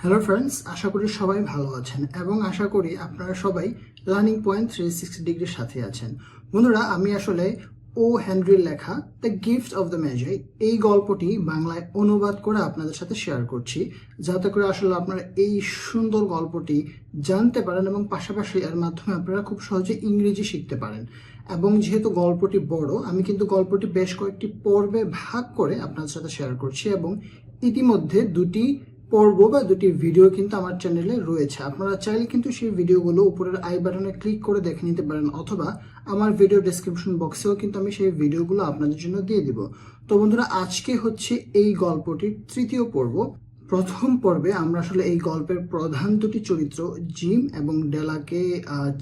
Hello friends আশা করি সবাই ভালো আছেন এবং আশা করি আপনারা সবাই লার্নিং পয়েন্ট থ্রি সিক্সটি ডিগ্রির সাথে আছেন। বন্ধুরা, আমি আসলে ও হেনরির লেখা the gift of the magic এই গল্পটি বাংলায় অনুবাদ করে আপনাদের সাথে শেয়ার করছি। যাতে করে আসলে আপনারা এই সুন্দর গল্পটি জানতে পারেন এবং পাশাপাশি এর মাধ্যমে আপনারা খুব সহজে ইংরেজি শিখতে পারেন। এবং যেহেতু গল্পটি বড়, আমি কিন্তু গল্পটি বেশ কয়েকটি পর্বে ভাগ করে আপনাদের সাথে শেয়ার করছি এবং ইতিমধ্যে দুটি পর্ব বা দুটি ভিডিও কিন্তু আমার চ্যানেলে রয়েছে। আপনারা চাইলে কিন্তু সেই ভিডিওগুলো উপরের আই বাটনে ক্লিক করে দেখে নিতে পারেন, অথবা আমার ভিডিও ডেসক্রিপশন বক্সেও কিন্তু আমি সেই ভিডিওগুলো আপনাদের জন্য দিয়ে দিব। তো বন্ধুরা, আজকে হচ্ছে এই গল্পটির তৃতীয় পর্ব। প্রথম পর্বে আমরা আসলে এই গল্পের প্রধান দুটি চরিত্র, জিম এবং ডেলাকে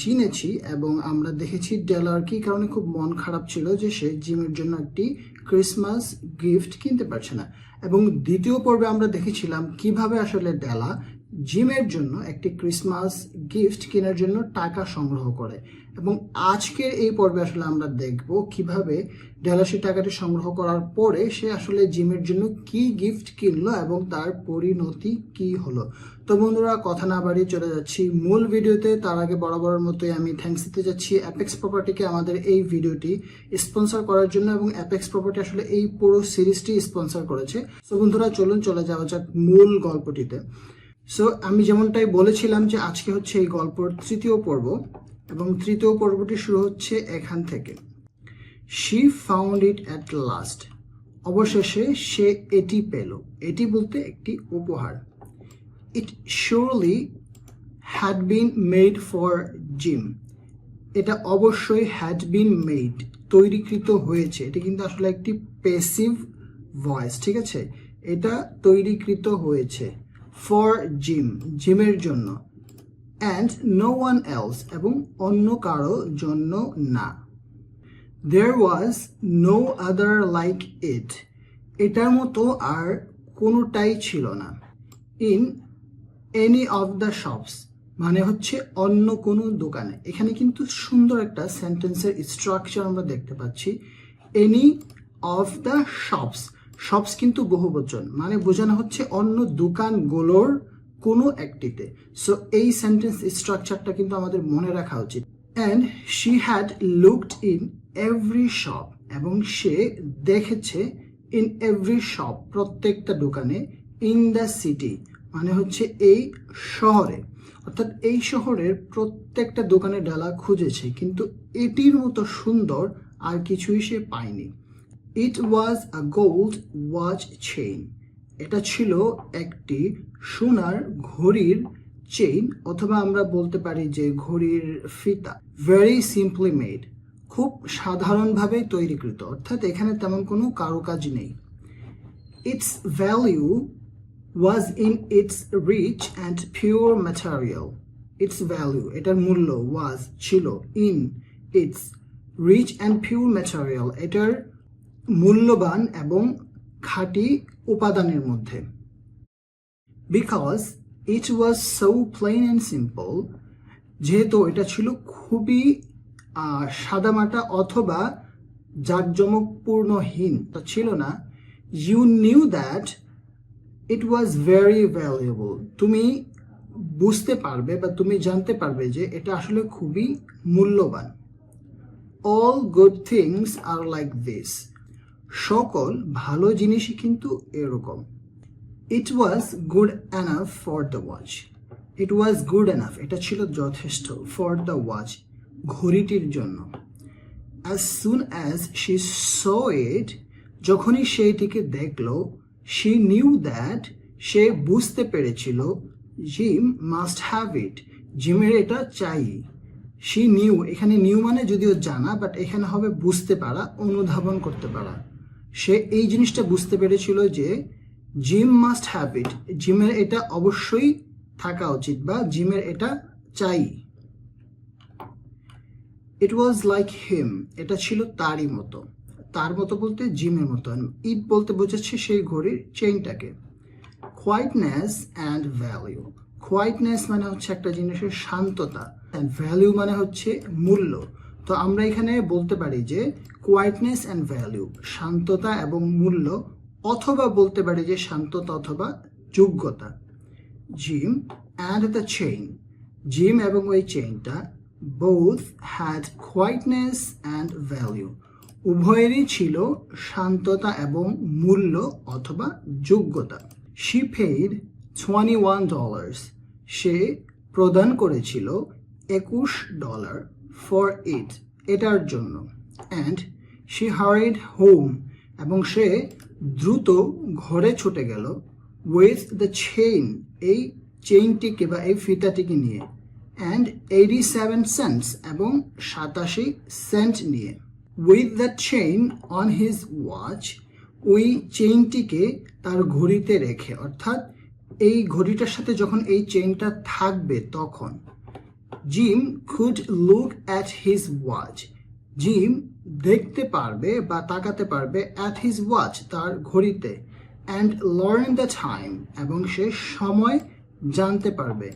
চিনেছি এবং আমরা দেখেছি ডেলার কি কারণে খুব মন খারাপ ছিল যে সে জিমের জন্য একটি ক্রিসমাস গিফট কিনতে পারছে না। এবং দ্বিতীয় পর্বে আমরা দেখেছিলাম কীভাবে আসলে ডেলা জিমের জন্য একটি ক্রিসমাস গিফট কেনার জন্য টাকা সংগ্রহ করে। এবং আজকের এই পর্বে আসলে আমরা দেখব কীভাবে ডেলা সেই টাকাটি সংগ্রহ করার পরে সে আসলে জিমের জন্য কি গিফট কিনলো এবং তার পরিণতি কি হলো। তো বন্ধুরা, কথা না বাড়িয়ে চলে যাচ্ছি মূল ভিডিওতে। তার আগে বরাবরের মতোই আমি থ্যাঙ্কস দিতে যাচ্ছি অ্যাপেক্স প্রপার্টিকে আমাদের এই ভিডিওটি স্পন্সর করার জন্য এবং অ্যাপেক্স প্রপার্টি আসলে এই পুরো সিরিজটি স্পন্সর করেছে। তো বন্ধুরা, চলুন চলে যাওয়া যাক মূল গল্পটিতে। সো আমি যেমনটাই বলেছিলাম যে আজকে হচ্ছে এই গল্পর তৃতীয় পর্ব এবং তৃতীয় পর্বটি শুরু হচ্ছে এখান থেকে। She found it at last অবশেষে সে এটি পেল। এটি বলতে একটি উপহার। It surely had been made for Jim এটা অবশ্যই হ্যাড বিন মেড তৈরিকৃত হয়েছে। এটা কিন্তু আসলে একটি পেসিভ ভয়েস ঠিক আছে? এটা তৈরিকৃত হয়েছে। ফর জিম জিমের জন্য। অ্যান্ড নো ওয়ান এলস এবং অন্য কারও জন্য না। দেয়ার was no other like it এটার মতো আর কোনোটাই ছিল না। In any of the shops মানে হচ্ছে অন্য কোনো দোকানে। এখানে কিন্তু সুন্দর একটা সেন্টেন্সের স্ট্রাকচার আমরা দেখতে পাচ্ছি। Any of the shops shops কিন্তু বহুবচন মানে বোঝানো হচ্ছে অন্য দোকানগুলোর কোনো একটিতে। সো এই সেন্টেন্স স্ট্রাকচারটা কিন্তু আমাদের মনে রাখা উচিত। And she had looked in every shop এবং সে দেখেছে ইন এভরি শপ প্রত্যেকটা দোকানে ইন দ্য সিটি মানে হচ্ছে এই শহরে। অর্থাৎ এই শহরের প্রত্যেকটা দোকানে ডালা খুঁজেছে, কিন্তু এটির মতো সুন্দর আর কিছুই সে পায়নি। It was a gold watch chain এটা ছিল একটি সোনার ঘড়ির চেইন অথবা আমরা বলতে পারি যে ঘড়ির ফিতা। ভেরি সিম্পলি মেড খুব সাধারণভাবে তৈরিকৃত, অর্থাৎ এখানে তেমন কোনো কারুকাজ নেই। Its value was in its rich and pure material its value এটার মূল্য ওয়াজ ছিল in its rich and pure material এটার মূল্যবান এবং খাঁটি উপাদানের মধ্যে। Because it was so plain and simple যেহেতু এটা ছিল খুবই সাদামাটা অথবা জাঁকজমকপূর্ণহীন, তা ছিল না। You knew that it was very valuable তুমি বুঝতে পারবে বা তুমি জানতে পারবে যে এটা আসলে খুবই মূল্যবান। All good things are like this সকল ভালো জিনিসই কিন্তু এরকম। It was good enough for the watch it was good enough এটা ছিল যথেষ্ট ফর দ্য ওয়াচ ঘড়িটির জন্য। As soon as she saw it যখনই সেইটিকে দেখল শি নিউ দ্যাট সে বুঝতে পেরেছিল জিম মাস্ট হ্যাভ ইট জিমের এটা চাই। শি নিউ এখানে নিউ মানে যদিও জানা বাট এখানে হবে বুঝতে পারা, অনুধাবন করতে পারা। সে এই জিনিসটা বুঝতে পেরেছিল যে জিম মাস্ট হ্যাভ ইট। জিমের এটা অবশ্যই থাকা উচিত বা জিমের এটা চাই। ইট ওয়াজ লাইক হিম এটা ছিল তারই মতো। তার মতো বলতে জিমের মতো। ইট বলতে বোঝাচ্ছে সেই ঘড়ির চেইনটাকে। কোয়াইটনেস অ্যান্ড ভ্যালিউ কোয়াইটনেস মানে হচ্ছে একটা জিনিসের শান্ততা। অ্যান্ড ভ্যালিউ মানে হচ্ছে মূল্য। তো আমরা এখানে বলতে পারি যে কোয়াইটনেস অ্যান্ড ভ্যালিউ শান্ততা এবং মূল্য, অথবা বলতে পারি যে শান্ততা অথবা যোগ্যতা। Jim and the chain Jim এবং ওই চেইনটা both had quietness and value উভয়েরই ছিল শান্ততা এবং মূল্য অথবা যোগ্যতা। She paid twenty one dollars সে প্রদান করেছিল একুশ ডলার ফর ইট এটার জন্য। অ্যান্ড শি হারিড হোম এবং সে দ্রুত ঘরে ছুটে গেল উইথ দ্য চেইন এই চেইনটিকে বা এই ফিতাটিকে নিয়ে। অ্যান্ড এইটি সেভেন সেন্টস এবং সাতাশি সেন্ট নিয়ে। With the chain on his watch ওই চেইনটিকে তার ঘড়িতে রেখে, অর্থাৎ এই ঘড়িটার সাথে যখন এই চেইনটা থাকবে তখন Jim could look at his watch Jim দেখতে পারবে বা তাকাতে পারবে অ্যাট হিজ ওয়াচ তার ঘড়িতে অ্যান্ড লার্ন দ্য টাইম এবং সে সময় জানতে পারবে।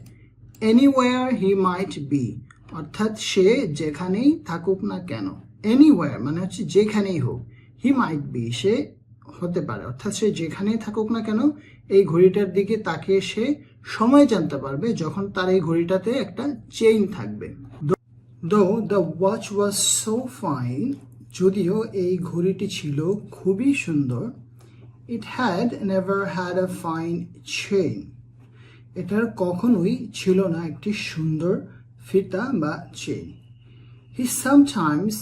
এনিওয়ার হি মাইট বি অর্থাৎ সে যেখানেই থাকুক না কেন। এনিওয়ার মানে হচ্ছে যেখানেই হোক হি মাইট বি সে হতে পারে। অর্থাৎ সে যেখানেই থাকুক না কেন, এই ঘড়িটার দিকে তাকিয়ে সে সময় জানতে পারবে যখন তার এই ঘড়িটাতে একটা চেইন থাকবে। Though the watch was so fine যদিও এই ঘড়িটি ছিল খুবই সুন্দর it had never had a fine chain এটার কখনোই ছিল না একটি সুন্দর ফিতা বা chain he sometimes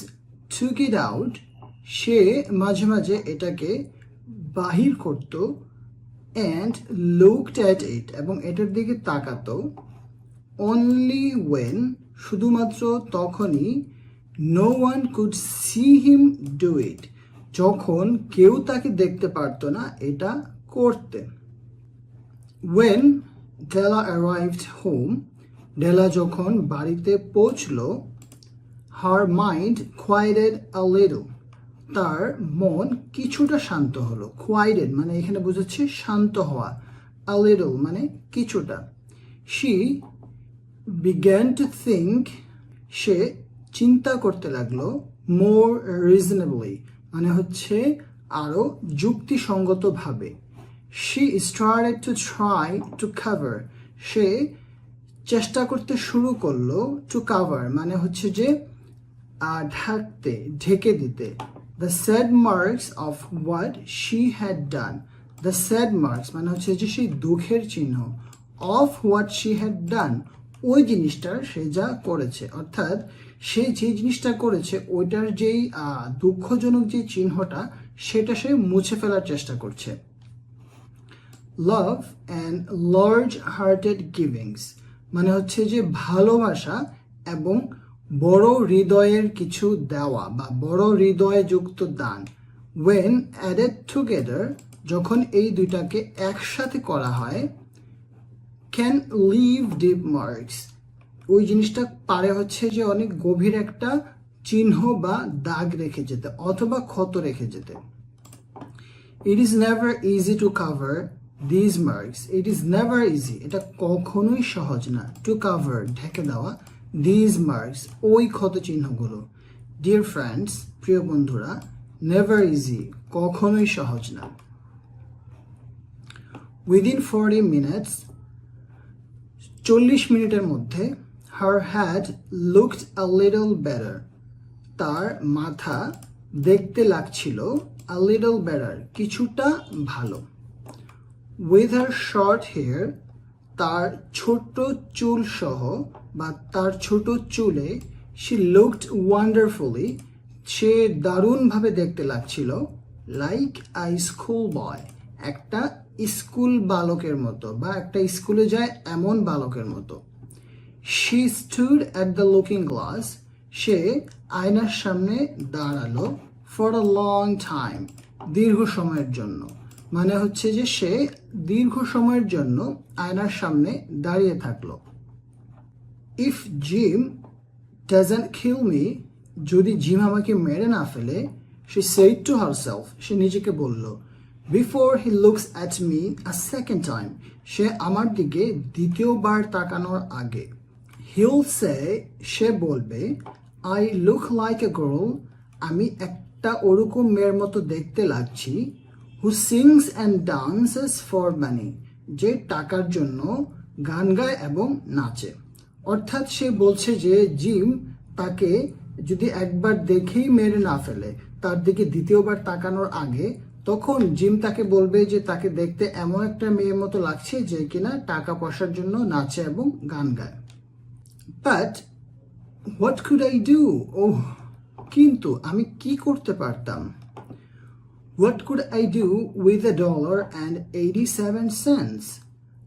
took it out সে মাঝে মাঝে এটাকে বাহির করত অ্যান্ড লুকড অ্যাট ইট এবং এটার দিকে তাকাতো অনলি ওয়েন শুধুমাত্র তখনই no one could see him do it যখন কেউ তাকে দেখতে পারতো না এটা করতে। When Della arrived home Della যখন বাড়িতে পৌঁছলো হার মাইন্ড কোয়াইডেড আ লিটল তার মন কিছুটা শান্ত হলো কোয়াইডেড মানে এখানে বোঝাচ্ছে শান্ত হওয়া লিটল মানে কিছুটা। শি বিজ্ঞান টু থিঙ্ক সে চিন্তা করতে লাগল মোর রিজনেবলি মানে হচ্ছে আরও যুক্তিসঙ্গতভাবে। She started to try to cover সে চেষ্টা করতে শুরু করল টু কাভার মানে হচ্ছে যে ঢাকতে, ঢেকে দিতে। The sad marks of what she had done the sad marks মানে হচ্ছে যে সেই দুঃখের চিহ্ন of what she had done ওই জিনিসটার সে যা করেছে। অর্থাৎ সে যে জিনিসটা করেছে, ওইটার যেই দুঃখজনক যে চিহ্নটা, সেটা সে মুছে ফেলার চেষ্টা করছে। Love and large hearted givings মানে হচ্ছে যে ভালোবাসা এবং বড় হৃদয়ের কিছু দেওয়া বা বড় হৃদয়ে যুক্ত দান। ওয়েন অ্যাডেড টুগেদার যখন এই দুইটাকে একসাথে করা হয় ক্যান লিভ ডিপ মার্কস ওই জিনিসটা পারে হচ্ছে যে অনেক গভীর একটা চিহ্ন বা দাগ রেখে যেতে অথবা ক্ষত রেখে যেতে। It is never easy to cover these marks it is never easy এটা কখনোই সহজ না। টু কাভার ঢেকে দেওয়া। দিজ মার্কস ওই ক্ষত চিহ্নগুলো ডিয়ার ফ্রেন্ডস প্রিয় বন্ধুরা নেভার ইজি কখনোই সহজ না। উইদিন ফর্টি মিনিটস চল্লিশ মিনিটের মধ্যে her had looked a little better তার মাথা দেখতে লাগছিল আ লিটল বেটার কিছুটা ভালো। উইথ হার শর্ট হেয়ার তার ছোট চুল সহ বা তার ছোট চুলে সি লুকড ওয়ান্ডারফুলি সে দারুণভাবে দেখতে লাগছিল লাইক আই স্কুল বয় একটা স্কুল বালকের মতো বা একটা স্কুলে যায় এমন বালকের মতো। She stood at the looking glass সে আয়নার সামনে দাঁড়াল ফর আ লং টাইম দীর্ঘ সময়ের জন্য। মানে হচ্ছে যে সে দীর্ঘ সময়ের জন্য আয়নার সামনে দাঁড়িয়ে থাকল। If Jim doesn't kill me যদি জিম আমাকে মেরে না ফেলে সে সেইড টু হার সেলফ সে নিজেকে বলল before he looks at me a second time সে আমার দিকে দ্বিতীয়বার তাকানোর আগে হিল সে সে বলবে I look like a girl আমি একটা ওরকম মেয়ের মতো দেখতে লাগছি who sings and dances for money যে টাকার জন্য গান গায় এবং নাচে। অর্থাৎ সে বলছে যে জিম তাকে যদি একবার দেখেই মেরে না ফেলে, তার দিকে দ্বিতীয়বার তাকানোর আগে, তখন জিম তাকে বলবে যে তাকে দেখতে এমন একটা মেয়ের মতো লাগছে যে কিনা টাকা পয়সার জন্য নাচে এবং গান গায়। But what could I do oh কিন্তু আমি কি করতে পারতাম? What could I do with a dollar and eighty seven cents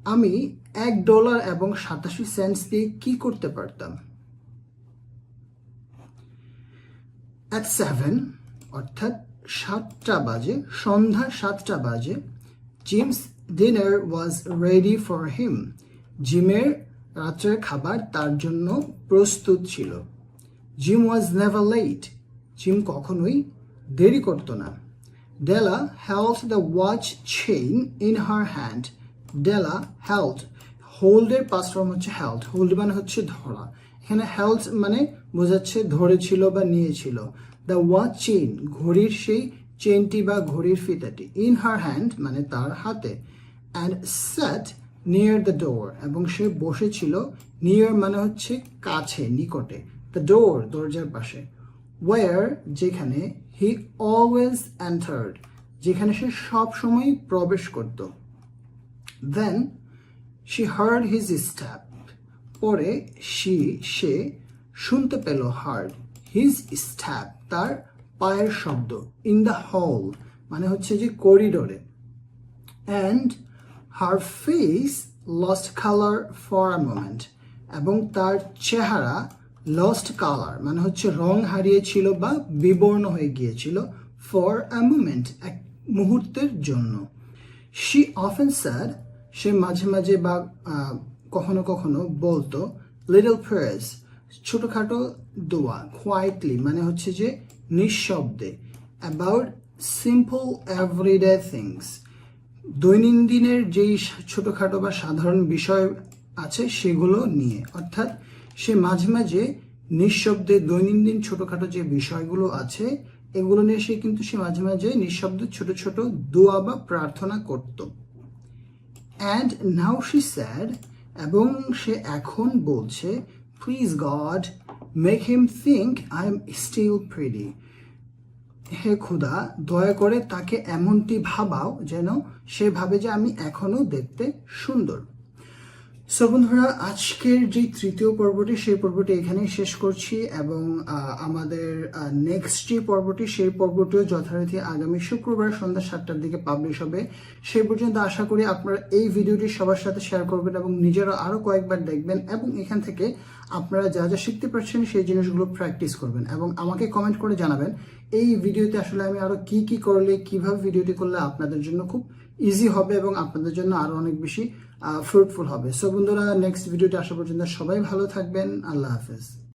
আমি এক ডলার এবং সাতাশি সেন্টস দিয়ে কি করতে পারতাম? অ্যাট সেভেন অর্থাৎ সাতটা বাজে, সন্ধ্যা সাতটা বাজে Jim's dinner was ready for him জিমের রাত্রের খাবার তার জন্য প্রস্তুত ছিল। Jim was never late Jim কখনোই দেরি করতো না। Della held the watch chain in her hand Della held হোল্ডের past form হচ্ছে হেল্ড হোল্ড মানে হচ্ছে ধরা। এখানে হেল্ড মানে বোঝাচ্ছে ধরেছিল বা নিয়েছিল। দ্য ওয়াচ চেইন ঘড়ির সেই চেনটি বা ঘড়ির ফিতাটি ইন হার হ্যান্ড মানে তার হাতে। And sat near the door এবং সে বসেছিল নিয়ার মানে হচ্ছে কাছে, নিকটে। দ্য ডোর দরজার পাশে। ওয়ার যেখানে হি অলওয়েজ এন্টার্ড যেখানে সে সব সময় প্রবেশ করত। Then she heard his step পরে শি সে শুনতে পেল হার্ড হিজ স্ট্যাপ তার পায়ের শব্দ ইন দ্য হল মানে হচ্ছে যে করিডোরে and her face lost colour for a moment এবং তার চেহারা লস্ট কালার মানে হচ্ছে রং হারিয়েছিল বা বিবর্ণ হয়ে গিয়েছিল ফর আ মোমেন্ট এক মুহূর্তের জন্য। শি অফেন স্যার সে মাঝে মাঝে বা কখনো কখনো বলতো লিটল প্রেয়ার্স ছোটোখাটো দোয়া কোয়াইটলি মানে হচ্ছে যে নিঃশব্দে অ্যাবাউট সিম্পল এভরিডে থিংস দৈনন্দিনের যেই ছোটোখাটো বা সাধারণ বিষয় আছে সেগুলো নিয়ে, অর্থাৎ সে মাঝে মাঝে নিঃশব্দে দৈনন্দিন ছোটখাটো যে বিষয়গুলো আছে, এগুলো নিয়ে সে কিন্তু সে মাঝে মাঝে নিঃশব্দে ছোট ছোট দোয়া বা প্রার্থনা করত। অ্যান্ড নাও শি স্যাড এবং সে এখন বলছে please God make him think I am still pretty হে খুদা, দয়া করে তাকে এমনটি ভাবাও যেন সে ভাবে যে আমি এখনও দেখতে সুন্দর। সো বন্ধুরা আজকের যে তৃতীয় পর্বটি, সেই পর্বটি এখানেই শেষ করছি এবং আমাদের নেক্সট যে পর্বটি, সেই পর্বটিও যথারীতি আগামী শুক্রবার সন্ধ্যা সাতটার দিকে পাবলিশ হবে। সেই পর্যন্ত আশা করি আপনারা এই ভিডিওটি সবার সাথে শেয়ার করবেন এবং নিজেরা আরও কয়েকবার দেখবেন এবং এখান থেকে আপনারা যা যা শিখতে পারছেন সেই জিনিসগুলো প্র্যাকটিস করবেন এবং আমাকে কমেন্ট করে জানাবেন, এই ভিডিওতে আসলে আমি আরও কি কি করলে, কীভাবে ভিডিওটি করলে আপনাদের জন্য খুব ইজি হবে এবং আপনাদের জন্য আরও অনেক বেশি ফ্রুটফুল হবে। সো বন্ধুরা নেক্সট ভিডিওটি আসা পর্যন্ত সবাই ভালো থাকবেন। আল্লাহ হাফেজ।